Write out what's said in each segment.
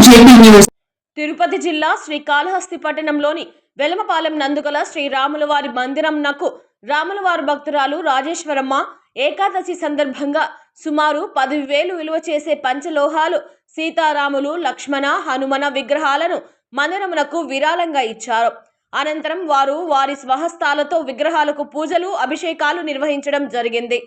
News. Tirupati జిల్లా శ్రీకాళహస్తి పట్టణంలోని వెలమపాలెం నందుగల శ్రీరాములవారి మందిరం మందిరంనకు రాములవారి భక్తురాలు రాజేశ్వరమ్మ ఏకాదశి సందర్భంగా సుమారు పది వేలు విలువ చేసే పంచలోహాలు సీతారాములు లక్ష్మణ హనుమన విగ్రహాలను మందిరమునకు విరాళంగా ఇచ్చారు. అనంతరం వారు వారి స్వహస్తాలతో విగ్రహాలకు పూజలు అభిషేకాలు నిర్వహించడం జరిగింది.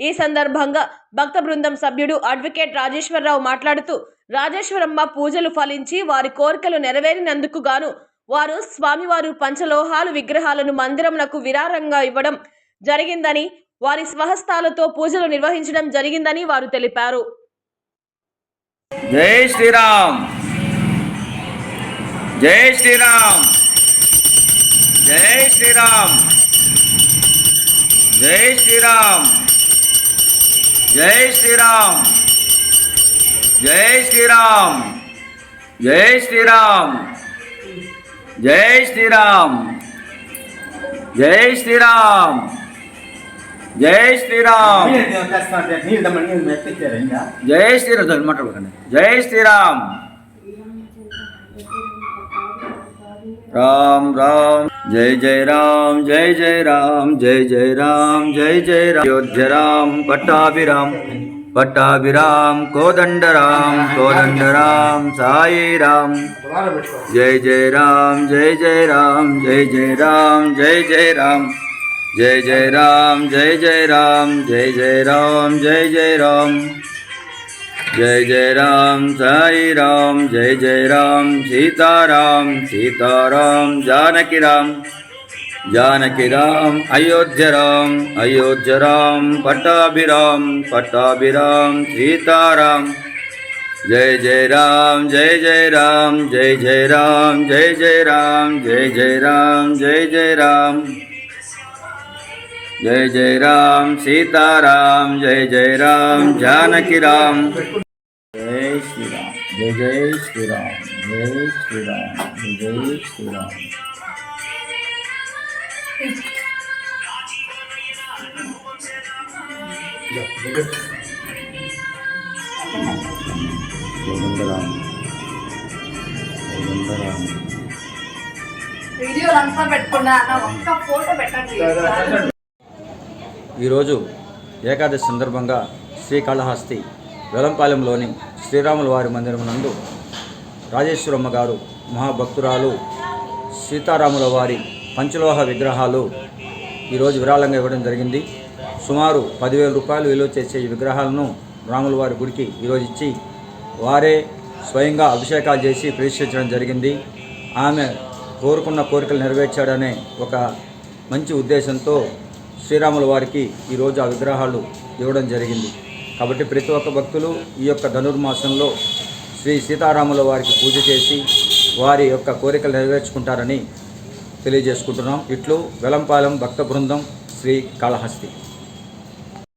ఈ సందర్భంగా భక్త బృందం సభ్యుడు అడ్వకేట్ రాజేశ్వరరావు మాట్లాడుతూ రాజేశ్వరమ్మ పూజలు ఫలించి వారి కోరికలు నెరవేరినందుకు గాను వారు స్వామివారు పంచలోహాలు విగ్రహాలను మందిరమునకు విరారంగా ఇవ్వడం జరిగిందని వారి స్వహస్తాలతో పూజలు నిర్వహించడం జరిగిందని వారు తెలిపారు. జై శ్రీరామ్! జై శ్రీరామ్! జై శ్రీరామ్! జై శ్రీరామ్! జై శ్రీరామ్! జై శ్రీరామ్. జై శ్రీరామ్. జై శ్రీరామ్. జై శ్రీరామ్. జై శ్రీరామ్. జై శ్రీరామ్. మాట్లాడకండి జై శ్రీరామ్. राम राम जय जय राम जय जय राम जय जय राम जय जय राम अयोध्या राम पट्टाभिराम పట్టాభిరామ్ కోదండరామ్ కోదండరామ్ సాయి రామ్ జై జై రామ్ జై జై రామ్ జై జై రామ్ జై జై రామ్ జై జై రామ్ జై జై రామ్ జై జై రామ్ జై జై రామ్ జై జై రామ్ సాయి రామ్ జై జై రామ్ సీతారాం సీతారాం జానకి రామ్ जानकी राम अयोध्यराम अयोध्यराम पट्टाभिराम पट्टाभिराम सीताराम जय जय राम जय जय राम जय जय राम जय जय राम जय जय राम जय जय राम जय जय राम सीताराम जय जय राम जानकी राम जय श्री राम जय जय श्री राम जय श्री राम जय श्री राम ఈరోజు ఏకాదశి సందర్భంగా శ్రీకాళహస్తి వెలంపాలెంలోని శ్రీరాముల వారి మందిరం నందు రాజేశ్వరమ్మ గారు మహాభక్తురాలు సీతారాముల వారి పంచలోహ విగ్రహాలు ఈరోజు విరాళంగా ఇవ్వడం జరిగింది. సుమారు పదివేల రూపాయలు విలువ చేసే ఈ విగ్రహాలను రాముల వారి గుడికి ఈరోజు ఇచ్చి వారే స్వయంగా అభిషేకాలు చేసి ప్రతిష్ఠించడం జరిగింది. ఆమె కోరుకున్న కోరికలు నెరవేర్చాడనే ఒక మంచి ఉద్దేశంతో శ్రీరాముల వారికి ఈరోజు ఆ విగ్రహాలు ఇవ్వడం జరిగింది. కాబట్టి ప్రతి ఒక్క భక్తులు ఈ యొక్క ధనుర్మాసంలో శ్రీ సీతారాముల వారికి పూజ చేసి వారి యొక్క కోరికలు నెరవేర్చుకుంటారని తెలియజేసుకుంటున్నాం. ఇట్లు వెలంపాలెం భక్త బృందం శ్రీ కాళహస్తి.